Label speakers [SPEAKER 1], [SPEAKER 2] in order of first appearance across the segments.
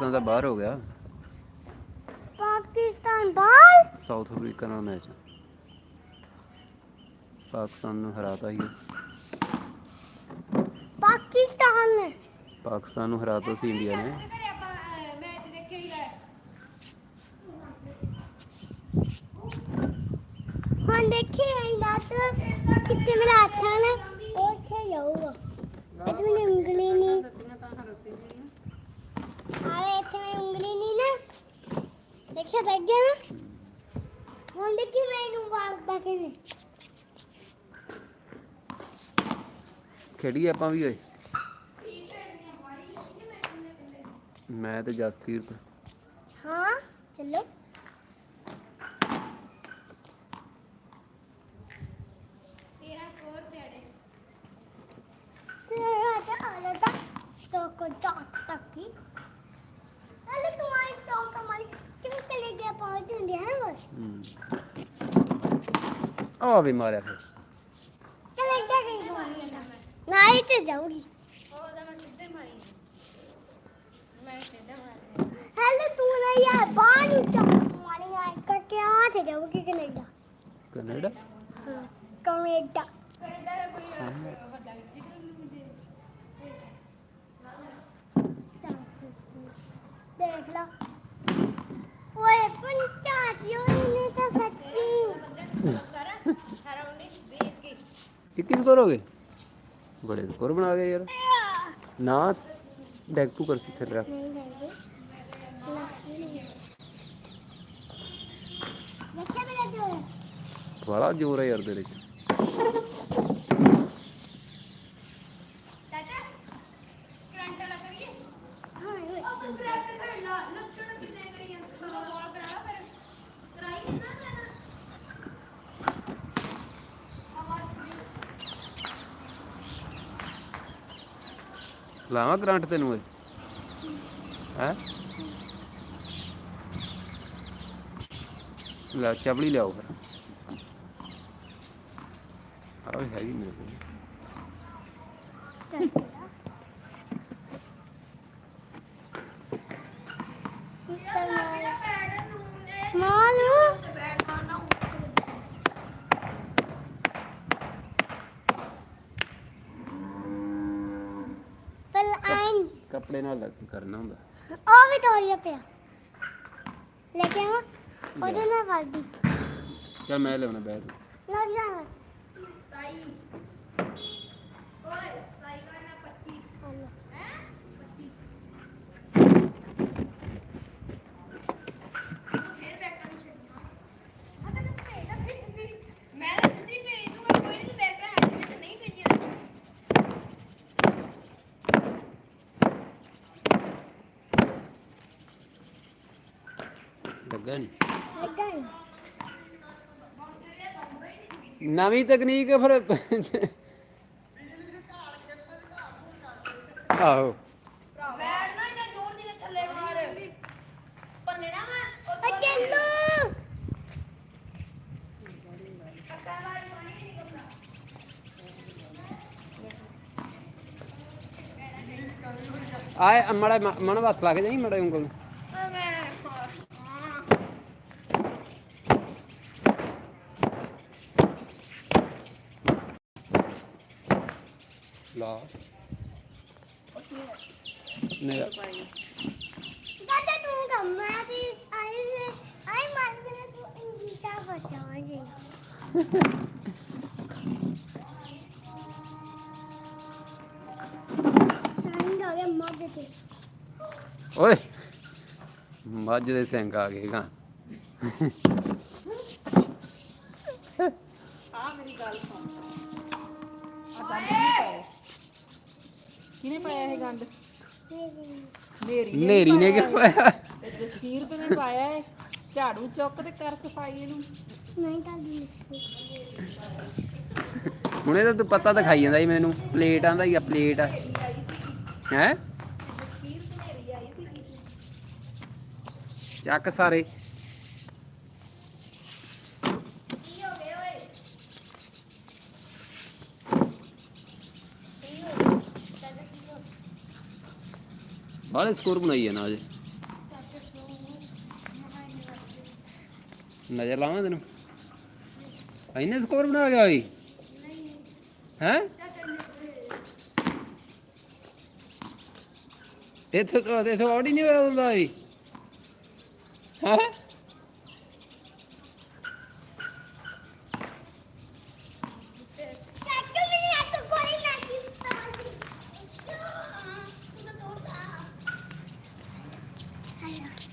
[SPEAKER 1] ਪਾਕਿਸਤਾਨ ਦਾ ਬਾਹਰ ਹੋ ਗਿਆ।
[SPEAKER 2] ਪਾਕਿਸਤਾਨ ਬਾਲ
[SPEAKER 1] ਸਾਊਥ ਅਫਰੀਕਾ ਨਾਲ ਮੈਚ ਪਾਕਿਸਤਾਨ ਨੂੰ ਹਰਾਤਾ ਸੀ
[SPEAKER 2] ਪਾਕਿਸਤਾਨ ਨੇ?
[SPEAKER 1] ਪਾਕਿਸਤਾਨ ਨੂੰ ਹਰਾਤਾ ਸੀ ਇੰਡੀਆ ਨੇ।
[SPEAKER 2] ਹੁਣ ਦੇਖੀ ਆਈ ਲੱਤ ਕਿੱਥੇ ਮੇਰਾ ਹੱਥ ਨਾ? ਉੱਥੇ ਜਾਊਗਾ। ਇੱਥੇ ਮੇਰੀ ਉਂਗਲੀ ਨਹੀਂ ਆਰੇ ਇੱਥੇ ਮੇਰੀ ਉਂਗਲੀ ਨਹੀਂ ਨਾ ਚਲਾ ਗਿਆ ਨਾ। ਹੁਣ ਦੇਖੀ ਮੈਨੂੰ ਵਾਰਦਾ ਕਿਵੇਂ
[SPEAKER 1] ਖੇੜੀ ਆਪਾਂ ਵੀ ਓਏ। ਮੈਂ ਤੇ ਜਸਕੀਰਤ।
[SPEAKER 2] ਹਾਂ ਚਲੋ। ਤੇਰਾ ਸਕੋਰ ਦੇੜੇ ਤੇਰਾ ਤਾਂ ਅਲਟਾ ਤੋ ਕੋ ਤੱਕ ਤੱਕੀ ਪਹੁੰਚ ਹੁੰਦੀ
[SPEAKER 1] ਹੈ ਬਸ ਆ ਵੀ ਮਾਰਿਆ ਫਿਰ।
[SPEAKER 2] ਚਲ ਇੱਧਰ ਗਈ ਹੋਣੀ ਨਾ ਇਹ ਤੇ ਜਾਊਗੀ। ਹੈਲੇ ਤੂੰ ਨਾ ਯਾਰ ਬਾਹਰ ਨੂੰ ਚੱਕ ਮਾਰੀ ਆ ਕਰਕੇ ਆ ਤੇ ਜਾਊਗੀ
[SPEAKER 1] ਕੈਨੇਡਾ।
[SPEAKER 2] ਕੈਨੇਡਾ? ਹਾਂ ਕੈਨੇਡਾ।
[SPEAKER 1] ਕੈਨੇਡਾ ਕੋਈ कितनी स्कोर हो गए बड़े स्कोर बना गए यार ना डेक टू
[SPEAKER 2] कर सीखे तेरा बड़ा जोर है यार तेरे
[SPEAKER 1] ਲਾਵਾਂ ਕਰੰਟ ਤੈਨੂੰ ਇਹ? ਹੈ? ਲੈ ਚਪਲੀ ਲਿਆਓ ਫਿਰ। ਆ ਹੈਗੀ ਮੇਰੇ ਕੋਲ। ਕੱਪੜੇ ਨਾਲ ਲੱਗ ਕਰਨਾ ਹੁੰਦਾ।
[SPEAKER 2] ਉਹ ਵੀ ਤੋੜਿਆ ਪਿਆ। ਲੈ ਕੇ ਆਵਾਂ? ਉਹਦੇ ਨਾਲ ਫੜਦੀ
[SPEAKER 1] ਚਲ ਮੈਂ ਲਿਆਉਣਾ ਬੈਗ।
[SPEAKER 2] ਲੱਗ ਜਾਣਾ
[SPEAKER 1] ਲੱਗਾ ਨਹੀਂ
[SPEAKER 2] ਲੱਗਾ ਨੀ।
[SPEAKER 1] ਨਵੀਂ ਤਕਨੀਕ ਫਿਰ ਆਹੋ। ਆਏ ਮੜਾ ਮਨ ਹੱਥ ਲਾ ਕੇ ਜਾਈ ਮੜਾ ਉਂਗਲ ਨੂੰ। ਲਾ ਨਹੀਂ
[SPEAKER 2] ਦਾਦਾ ਤੂੰ ਕੰਮਾ ਦੀ ਆਈ ਨੇ ਆਈ ਮਾਰ ਕੇ ਤੂੰ ਇੰਗਲਿਸ਼ਾ ਬਚਾ ਜੀ। ਸੰਗ ਆ ਗਿਆ ਮੱਝ ਤੇ।
[SPEAKER 1] ਓਏ ਮੱਝ ਦੇ ਸਿੰਘ ਆ ਗਏ ਗਾ।
[SPEAKER 3] ਆ ਮੇਰੀ ਗੱਲ ਸੁਣ। ਆ ਗੰਦ ਕਿਹਨੇ ਪਾਇਆ ਇਹ ਗੰਦ ਨੇਰੀ
[SPEAKER 1] ਨੇਰੀ ਨੇ ਕਿਉਂ ਪਾਇਆ
[SPEAKER 3] ਤੇ ਜਸਕੀਰ ਤੇ ਨੇ ਪਾਇਆ ਹੈ। ਝਾੜੂ ਚੁੱਕ ਤੇ ਕਰ ਸਫ਼ਾਈ ਇਹਨੂੰ।
[SPEAKER 2] ਨਹੀਂ ਤਾਂ
[SPEAKER 1] ਹੁਣੇ ਤਾਂ ਤੂੰ ਪਤਾ ਤਾਂ ਖਾਈ ਜਾਂਦਾ ਸੀ ਮੈਨੂੰ। ਪਲੇਟ ਆਂਦਾ ਹੀ ਆ ਪਲੇਟ ਹੈ? ਚੱਕ ਸਾਰੇ। ਬਾਹਲੇ ਸਕੋਰ ਬਣਾਈ ਹੈ ਨਾ ਅਜੇ ਨਜ਼ਰ ਲਾਵਾਂ ਤੈਨੂੰ? ਇਹਨੇ ਸਕੋਰ ਬਣਾ ਗਿਆ ਓਏ ਹੈ? ਇੱਥੇ ਤੋਂ ਇੱਥੇ ਆਡੀ ਨਹੀਂ ਹੋਇਆ ਹੁੰਦਾ ਓਏ ਹੈ?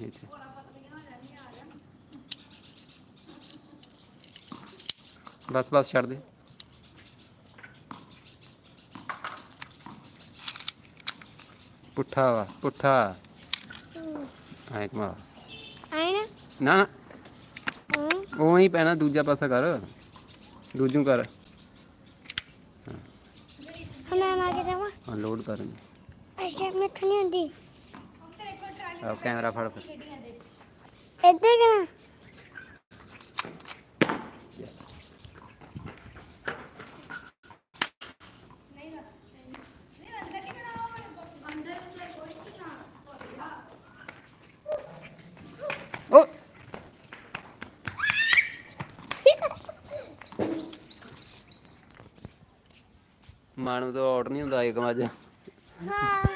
[SPEAKER 1] ਇੱਥੇ ਬਸ ਬਸ ਛੱਡ ਦੇ। ਪੁੱਠਾ ਵਾ ਪੁੱਠਾ। ਆਇਕ ਮਾ
[SPEAKER 2] ਆਇਨਾ
[SPEAKER 1] ਨਾ। ਨਾ ਉਹ ਹੀ। ਪੈਣਾ ਦੂਜਾ ਪਾਸਾ ਕਰ। ਦੂਜੂ ਕਰ।
[SPEAKER 2] ਹਮੇ ਮਾ ਕੇ ਜਾਵਾ।
[SPEAKER 1] ਹਾਂ ਲੋਡ ਕਰਾਂਗੇ
[SPEAKER 2] ਅਸ਼ਕ ਮੈਂ ਥਣੀ ਹੁੰਦੀ
[SPEAKER 1] ਆਹ ਕੈਮਰਾ ਫੜ ਫਿਰ।
[SPEAKER 2] ਇੱਧਰ ਕਰਾਂ
[SPEAKER 1] ਓ। ਮਾਨੂੰ ਤਾਂ ਆਊਟ ਨਹੀਂ ਹੁੰਦਾ ਇੱਕ ਮੱਝ ਹਾਂ।